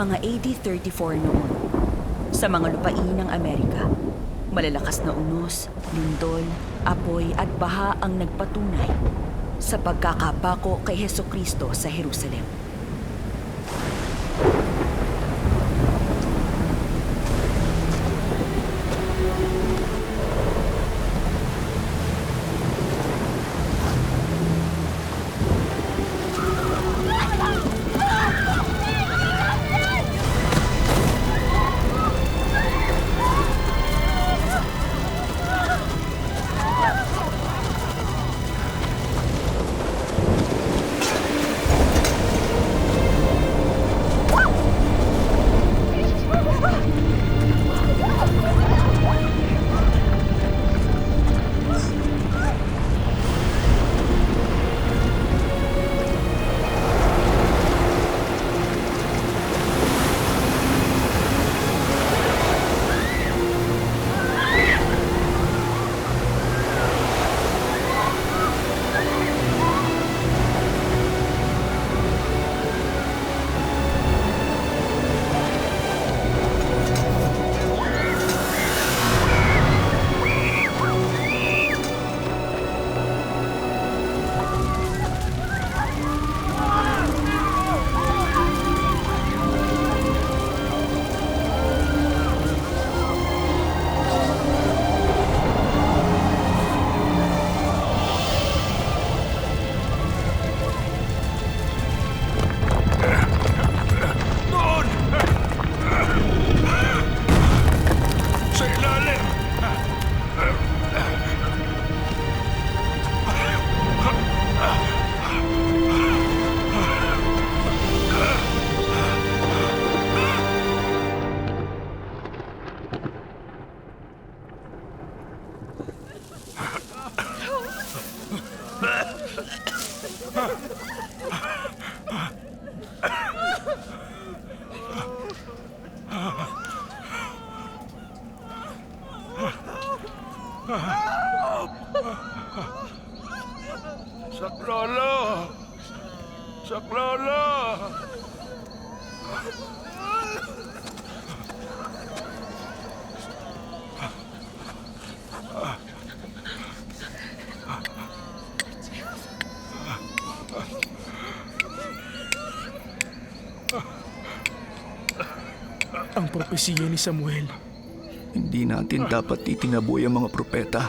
Mga AD 34 noon, sa mga lupain ng Amerika, malalakas na unos, lindol, apoy at baha ang nagpatunay sa pagkakapako kay Heso Kristo sa Jerusalem. Saklolo! Saklolo! Ang propesiya ni Samuel. Hindi natin dapat itinaboy ang mga propeta.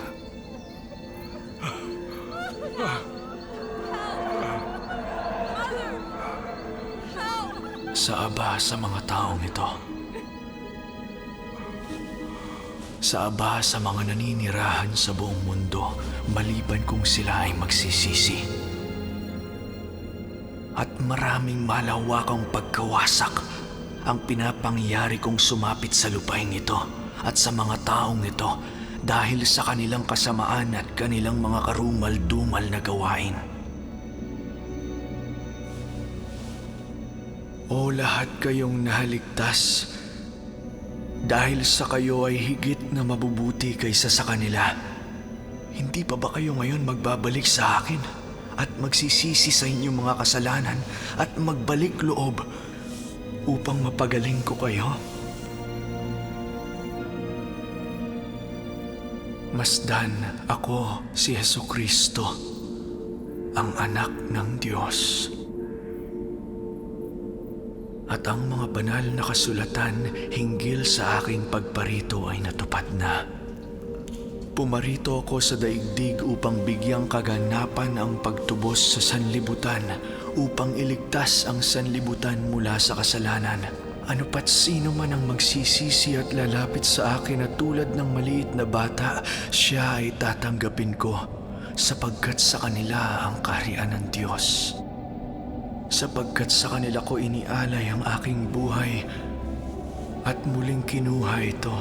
sa aba sa mga taong ito. Sa aba sa mga naninirahan sa buong mundo, maliban kung sila ay magsisisi. At maraming malawakang pagkawasak ang pinapangyari kong sumapit sa lupain ito at sa mga taong ito dahil sa kanilang kasamaan at kanilang mga karumal-dumal na gawain. O lahat kayong nahaligtas, dahil sa kayo ay higit na mabubuti kaysa sa kanila. Hindi pa ba kayo ngayon magbabalik sa akin at magsisisi sa inyong mga kasalanan at magbalik loob upang mapagaling ko kayo? Masdan ako si Heso Kristo, ang anak ng Diyos. At ang mga banal na kasulatan hinggil sa aking pagparito ay natupad na. Pumarito ako sa daigdig upang bigyang kaganapan ang pagtubos sa sanlibutan upang iligtas ang sanlibutan mula sa kasalanan. Ano pat sino man ang magsisisi at lalapit sa akin na tulad ng maliit na bata, siya ay tatanggapin ko sapagkat sa kanila ang kaharian ng Diyos sapagkat sa kanila ko inialay ang aking buhay at muling kinuha ito.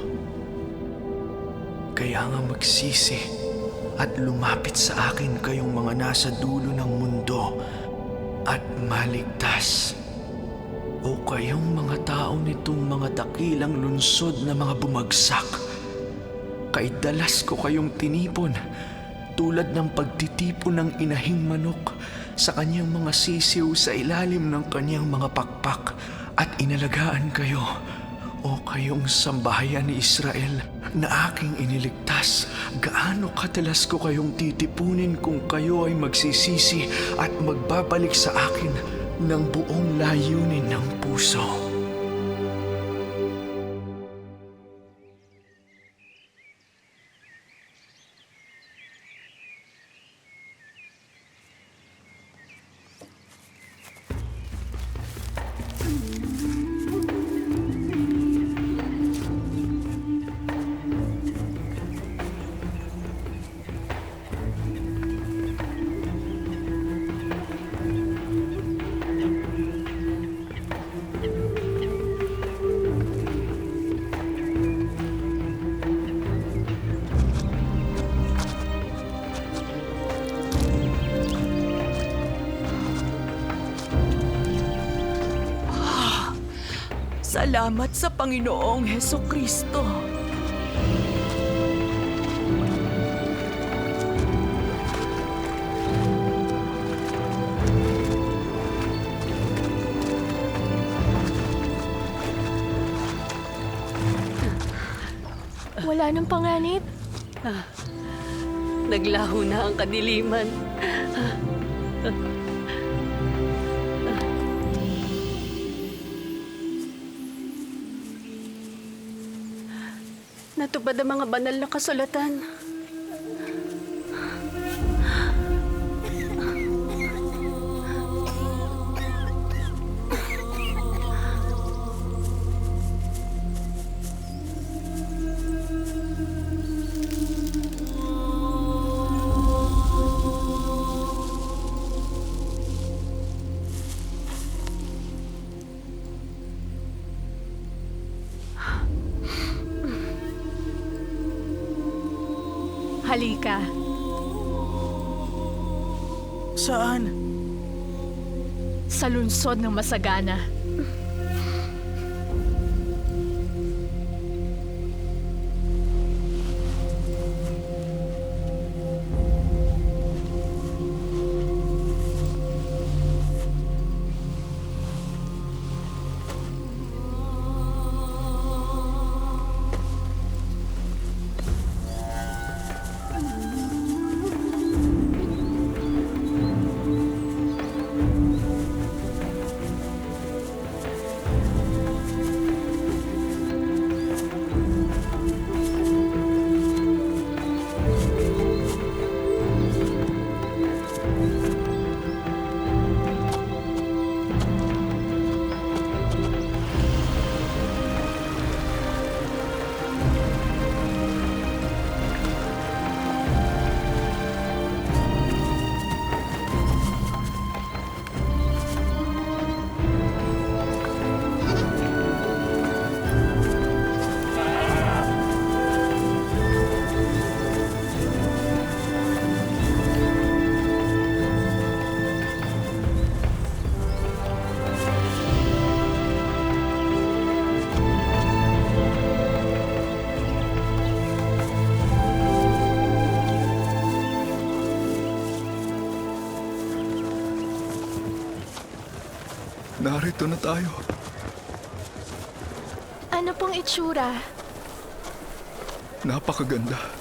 Kaya nga magsisi at lumapit sa akin kayong mga nasa dulo ng mundo at maligtas. O kayong mga tao nitong mga dakilang lunsod na mga bumagsak. Kay dalas ko kayong tinipon tulad ng pagtitipo ng inahing manok sa kanyang mga sisiw sa ilalim ng kanyang mga pakpak. At inalagaan kayo o kayong sambahayan ni Israel na aking iniligtas, gaano katalas ko kayong titipunin kung kayo ay magsisisi at magbabalik sa akin ng buong layunin ng puso. Salamat sa Panginoong Heso Kristo. Wala nang panganib. Naglaho na ang kadiliman. Natupad ang mga banal na kasulatan. Halika. Saan? Sa lungsod ng Masagana. Narito na tayo. Ano pong itsura? Napakaganda.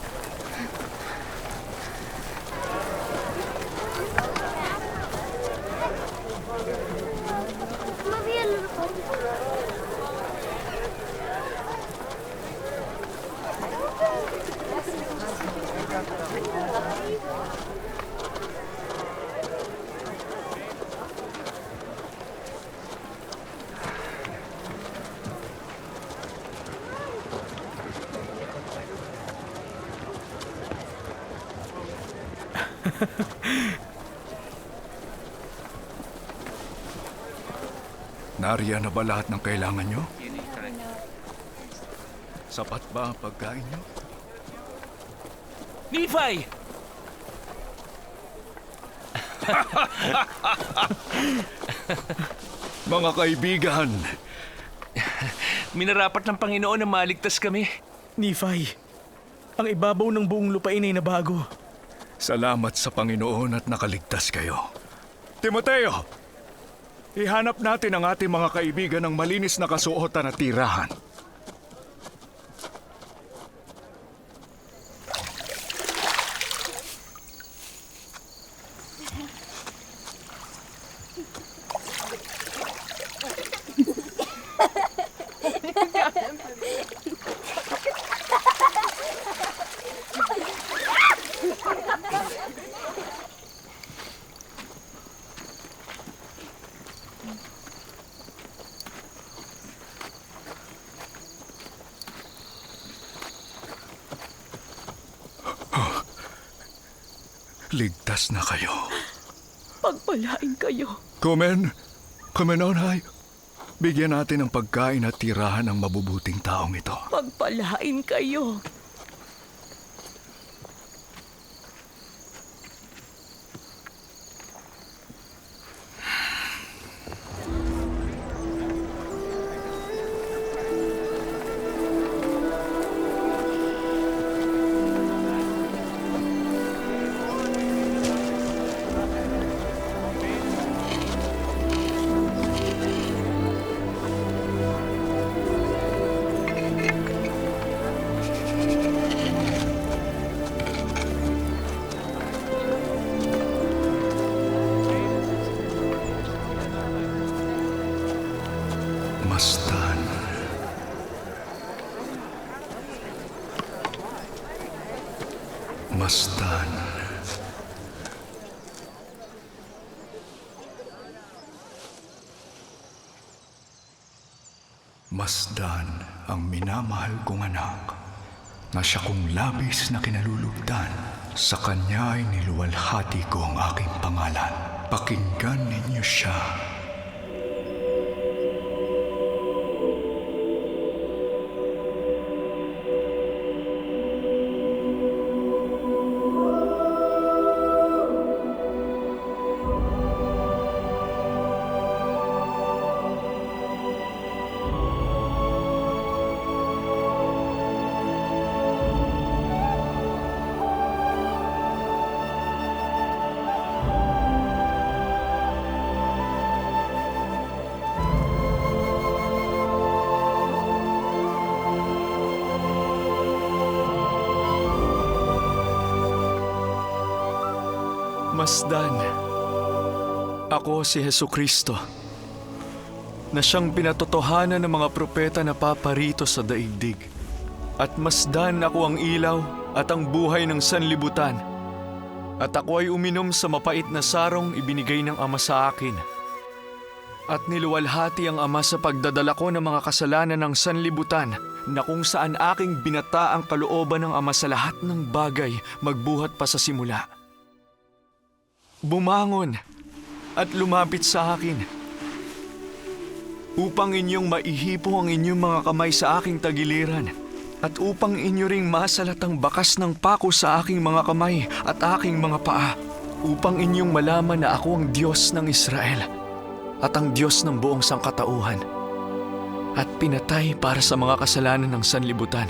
Nariyan na ba lahat ng kailangan nyo? Sapat ba ang pagkain nyo? Nephi! Mga kaibigan, Minarapat ng Panginoon na maligtas kami. Nephi, ang ibabaw ng buong lupain ay nabago. Salamat sa Panginoon at nakaligtas kayo. Timoteo, ihanap natin ang ating mga kaibigan ng malinis na kasuotan at tirahan. Ligtas na kayo. Pagpalain kayo. Kumen, kumenonhay, bigyan natin ng pagkain at tirahan ng mabubuting taong ito. Pagpalain kayo. Masdan ang minamahal kong anak na siya kong labis na kinalulugdan. Sa kanya ay niluwalhati ko ang aking pangalan. Pakinggan ninyo siya. Masdan, ako si Heso Kristo, na siyang pinatotohanan ng mga propeta na paparito sa daigdig. At masdan ako ang ilaw at ang buhay ng sanlibutan. At ako ay uminom sa mapait na sarong ibinigay ng Ama sa akin. At niluwalhati ang Ama sa pagdadala ko ng mga kasalanan ng sanlibutan na kung saan aking binata ang kalooban ng Ama sa lahat ng bagay magbuhat pa sa simula bumangon at lumapit sa akin upang inyong maihipo ang inyong mga kamay sa aking tagiliran at upang inyo ring masalat ang bakas ng pako sa aking mga kamay at aking mga paa upang inyong malaman na ako ang Diyos ng Israel at ang Diyos ng buong sangkatauhan at pinatay para sa mga kasalanan ng sanlibutan.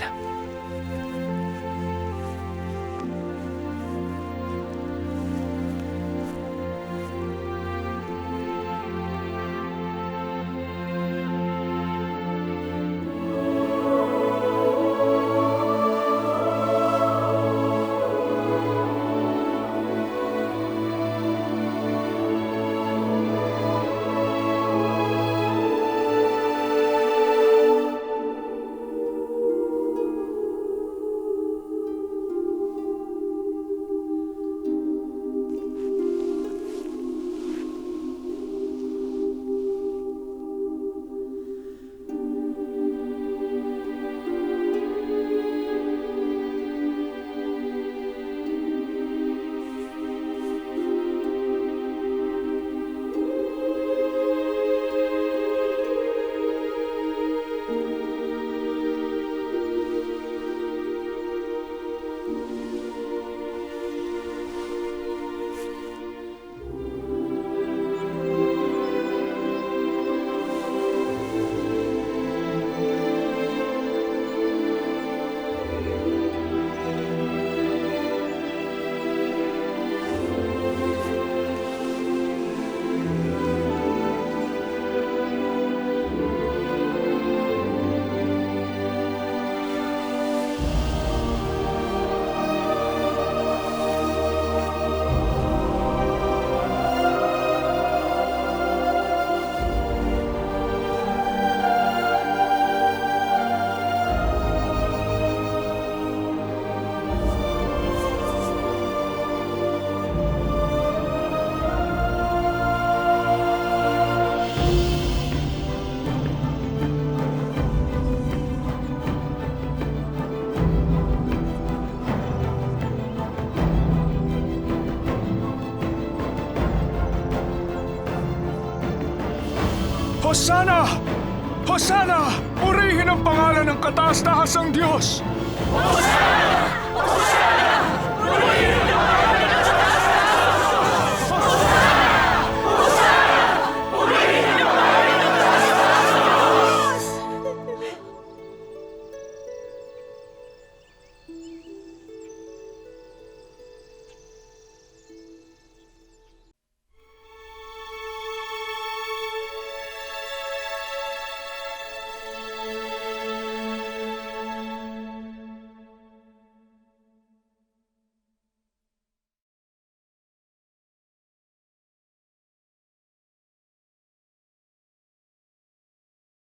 Hosana! Hosana! Purihin ang pangalan ng kataas-taas Diyos! Hosana!